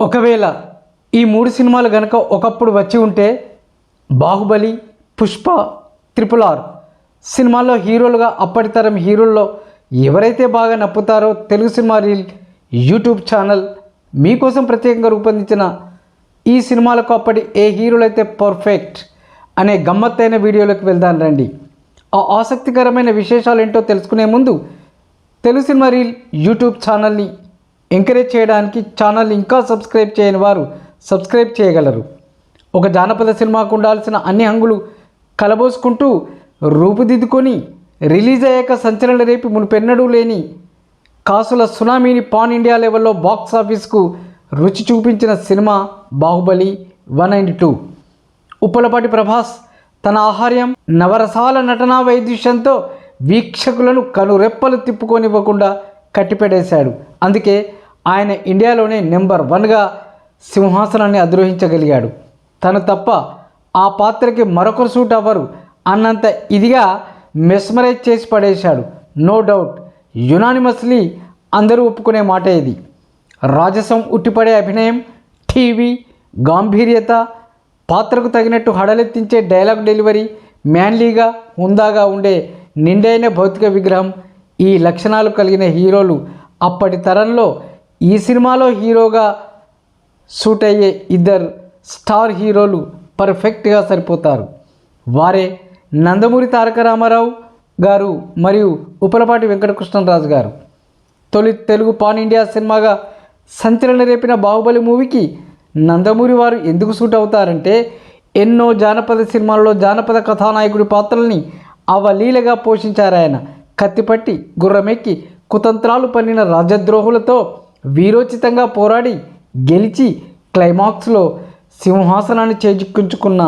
ఒకవేళ ఈ మూడు సినిమాలు గనక ఒకప్పుడు వచ్చి ఉంటే బాహుబలి పుష్ప త్రిపుల్ ఆర్ సినిమాల్లో హీరోలుగా అప్పటి తరం హీరోల్లో ఎవరైతే బాగా నప్పుతారో Telugu cinema reel YouTube channel మీకోసం ప్రత్యేకంగా రూపొందించిన ఈ సినిమాలకు అప్పటి ఏ హీరోలు అయితే పర్ఫెక్ట్ అనే గమ్మత్తైన వీడియోలోకి వెళ్దాను రండి. ఆ ఆసక్తికరమైన విశేషాలు ఏంటో తెలుసుకునే ముందు తెలుగు సినిమా రీల్ యూట్యూబ్ ఛానల్ని ఎంకరేజ్ చేయడానికి ఛానల్ ఇంకా సబ్స్క్రైబ్ చేయని వారు సబ్స్క్రైబ్ చేయగలరు. ఒక జానపద సినిమాకు ఉండాల్సిన అన్ని హంగులు కలబోసుకుంటూ రూపుదిద్దుకొని రిలీజ్ అయ్యాక సంచలన రేపు మునుపెన్నడూ లేని కాసుల సునామీని పాన్ ఇండియా లెవెల్లో బాక్స్ ఆఫీస్కు రుచి చూపించిన cinema Baahubali one and two. Uppalapati Prabhas తన ఆహార్యం నవరసాల నటనా వైద్యుష్యంతో వీక్షకులను కనురెప్పలు తిప్పుకొనివ్వకుండా కట్టిపెడేశాడు. అందుకే ఆయన ఇండియాలోనే నెంబర్ వన్గా సింహాసనాన్ని అధిరోహించగలిగాడు. తను తప్ప ఆ పాత్రకి మరొకరు సూట్ అవ్వరు. అన్నంత ఇదిగా మెస్మరైజ్ చేసి పడేశాడు. నో డౌట్ యునానిమస్లీ అందరూ ఒప్పుకునే మాట ఇది. రాజసం ఉట్టిపడే అభినయం టీవీ గాంభీర్యత పాత్రకు తగినట్టు హడలెత్తించే డైలాగ్ డెలివరీ మ్యాన్లీగా హుందాగా ఉండే నిండైన భౌతిక విగ్రహం ఈ లక్షణాలు కలిగిన హీరోలు అప్పటి తరంలో ఈ సినిమాలో హీరోగా సూట్ అయ్యే ఇద్దరు స్టార్ హీరోలు పర్ఫెక్ట్గా సరిపోతారు. వారే నందమూరి తారక రామారావు గారు మరియు ఉపలపాటి వెంకటకృష్ణరాజు గారు. తొలి తెలుగు పాన్ ఇండియా సినిమాగా సంచలన రేపిన బాహుబలి మూవీకి నందమూరి వారు ఎందుకు సూట్ అవుతారంటే ఎన్నో జానపద సినిమాల్లో జానపద కథానాయకుడి పాత్రల్ని అవలీలగా పోషించారాయన. కత్తిపట్టి గుర్రమెక్కి కుతంత్రాలు పన్నిన రాజద్రోహులతో వీరోచితంగా పోరాడి గెలిచి క్లైమాక్స్లో సింహాసనాన్ని చేజిక్కించుకున్న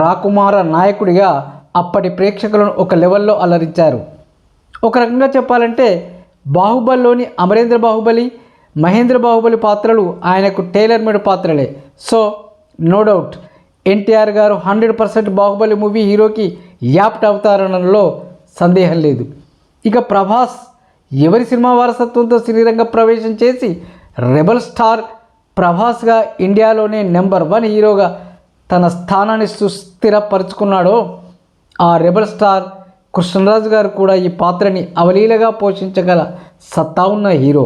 రాకుమార నాయకుడిగా అప్పటి ప్రేక్షకులను ఒక లెవెల్లో అలరించారు. ఒక రకంగా చెప్పాలంటే బాహుబలిలోని అమరేంద్ర బాహుబలి మహేంద్ర బాహుబలి పాత్రలు ఆయనకు tailor made పాత్రలే. So no doubt NTR garu hundred percent Baahubali movie హీరోకి యాప్ట్ అవుతారనలో సందేహం లేదు. ఇక ప్రభాస్ ఎవరి సినిమా వారసత్వంతో శ్రీరంగ ప్రవేశం చేసి రెబల్ స్టార్ ప్రభాస్గా ఇండియాలోనే నెంబర్ వన్ హీరోగా తన స్థానాన్ని సుస్థిరపరుచుకున్నాడో ఆ రెబల్ స్టార్ కృష్ణరాజు గారు కూడా ఈ పాత్రని అవలీలగా పోషించగల సత్తా ఉన్న హీరో.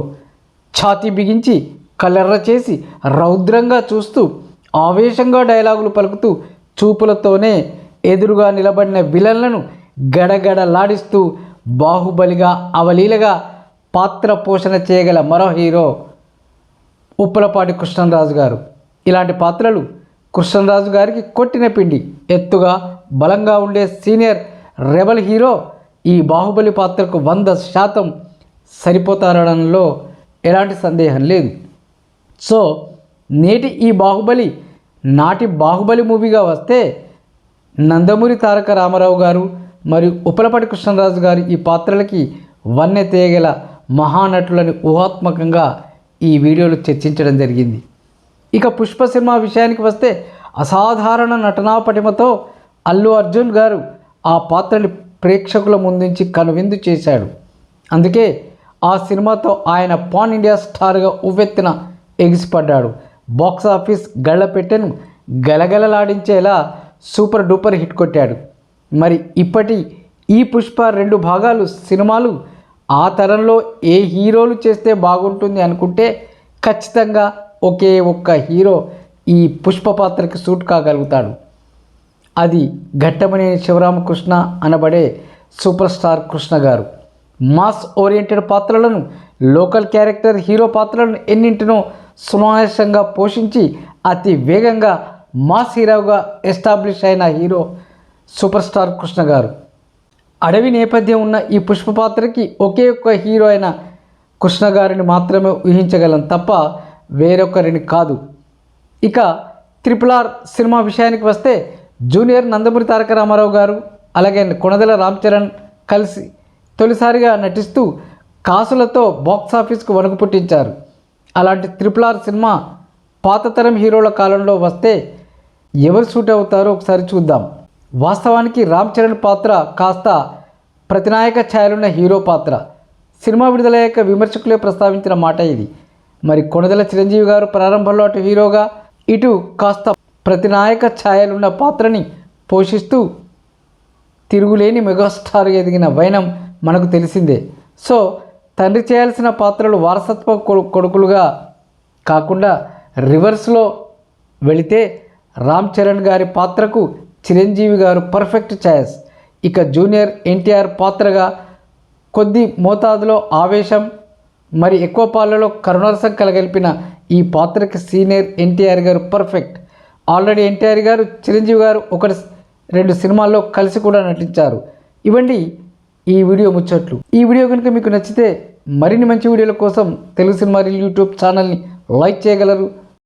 ఛాతీ బిగించి కలెర్ర చేసి రౌద్రంగా చూస్తూ ఆవేశంగా డైలాగులు పలుకుతూ చూపులతోనే ఎదురుగా నిలబడిన విలన్లను గడగడలాడిస్తూ బాహుబలిగా అవలీలగా పాత్ర పోషణ చేయగల మరో హీరో ఉప్పలపాటి కృష్ణరాజు గారు. ఇలాంటి పాత్రలు కృష్ణరాజు గారికి కొట్టిన పిండి. ఎత్తుగా బలంగా ఉండే సీనియర్ రెబల్ హీరో ఈ బాహుబలి పాత్రకు వంద శాతం సరిపోతారనడంలో ఎలాంటి సందేహం లేదు. సో నేటి ఈ బాహుబలి నాటి బాహుబలి మూవీగా వస్తే నందమూరి తారక రామారావు గారు మరియు ఉపలపటి కృష్ణరాజు గారు ఈ పాత్రలకి వన్నె తేగల మహానటులని ఊహాత్మకంగా ఈ వీడియోలో చర్చించడం జరిగింది. ఇక పుష్ప సినిమా విషయానికి వస్తే అసాధారణ నటనా పటిమతో అల్లు అర్జున్ గారు ఆ పాత్రని ప్రేక్షకుల ముందుంచి కనువిందు చేశాడు. అందుకే ఆ సినిమాతో ఆయన పాన్ ఇండియా స్టార్గా ఉవ్వెత్తిన ఎగిసిపడ్డాడు బాక్స్ ఆఫీస్ గళ్ళపెట్టెను గలగలలాడించేలా సూపర్ డూపర్ హిట్ కొట్టాడు. మరి ఇప్పటి ఈ పుష్ప రెండు భాగాలు సినిమాలు ఆ తరంలో ఏ హీరోలు చేస్తే బాగుంటుంది అనుకుంటే ఖచ్చితంగా ఒకే ఒక్క హీరో ఈ పుష్ప పాత్రకి సూట్ కాగలుగుతాడు. అది ఘట్టమనేని శివరామకృష్ణ అనబడే super star Krishna garu. Mass oriented పాత్రలను లోకల్ క్యారెక్టర్ హీరో పాత్రలను ఎన్నింటినో సునాయాసంగా పోషించి అతి వేగంగా మాస్ హీరోగా ఎస్టాబ్లిష్ అయిన హీరో సూపర్ స్టార్ కృష్ణ గారు. అడవి నేపథ్యం ఉన్న ఈ పుష్ప పాత్రకి ఒకే ఒక్క హీరో అయిన కృష్ణ గారిని మాత్రమే ఊహించగలం తప్ప వేరొకరిని కాదు. ఇక త్రిపుల్ ఆర్ సినిమా విషయానికి వస్తే జూనియర్ నందమూరి తారక రామారావు గారు అలాగే కొణదెల రామ్ చరణ్ కలిసి తొలిసారిగా నటిస్తూ కాసులతో బాక్స్ ఆఫీస్కు వణుకు పుట్టించారు. అలాంటి త్రిపుల్ ఆర్ సినిమా పాతతరం హీరోల కాలంలో వస్తే ఎవరు సూట్ అవుతారో ఒకసారి చూద్దాం. వాస్తవానికి రామ్ చరణ్ పాత్ర కాస్త ప్రతినాయక ఛాయలున్న హీరో పాత్ర. సినిమా విడుదలయ్యాక విమర్శకులే ప్రస్తావించిన మాట ఇది. మరి కొణదల చిరంజీవి గారు ప్రారంభంలో అటు హీరోగా ఇటు కాస్త ప్రతినాయక ఛాయలున్న పాత్రని పోషిస్తూ తిరుగులేని మెగాస్టార్ ఎదిగిన వైనం మనకు తెలిసిందే. సో తండ్రి చేయాల్సిన పాత్రలు వారసత్వ కొడుకులుగా కాకుండా రివర్స్లో వెళితే రామ్ చరణ్ గారి పాత్రకు చిరంజీవి గారు పర్ఫెక్ట్ ఛాయిస్ ఇక జూనియర్ ఎన్టీఆర్ పాత్రగా కొద్ది మోతాదులో ఆవేశం మరి ఎక్కువ పాలలో కరుణరసం కలగలిపిన ఈ పాత్రకి సీనియర్ ఎన్టీఆర్ గారు పర్ఫెక్ట్ ఆల్రెడీ ఎన్టీఆర్ గారు చిరంజీవి గారు ఒకటి రెండు సినిమాల్లో కలిసి కూడా నటించారు. ఇవ్వండి ఈ వీడియో ముచ్చట్లు. ఈ వీడియో కనుక మీకు నచ్చితే మరిన్ని మంచి వీడియోల కోసం తెలుగు సినిమా రీల్ యూట్యూబ్ ఛానల్ని లైక్ చేయగలరు.